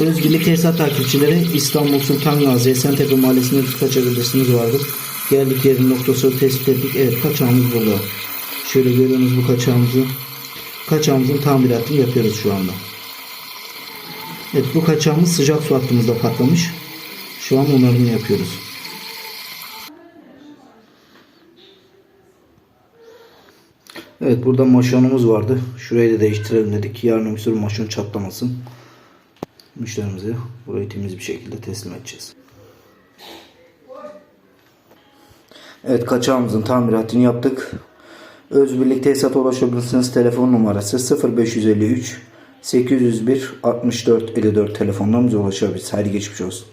Özgürlük Tesisat takipçileri İstanbul Sultan Gazi Esentepe Mahallesi'nde bir kaçak adresimiz vardır. Geldik yerin noktası tespit ettik. Evet kaçağımız burada. Şöyle görüyorsunuz bu kaçağımızı. Kaçağımızın tamiratını yapıyoruz şu anda. Evet bu kaçağımız sıcak su hattımızda patlamış. Şu an onarımını yapıyoruz. Evet burada maşonumuz vardı. Şurayı da değiştirelim dedik. Yarın bir sürü maşon çatlamasın. Müşterimize burayı temiz bir şekilde teslim edeceğiz. Evet kaçağımızın tamiratını yaptık. Özbirlik tesisata ulaşabilirsiniz. Telefon numarası 0553 801 64 54 telefondan bize ulaşabilirsiniz. Hadi geçmiş olsun.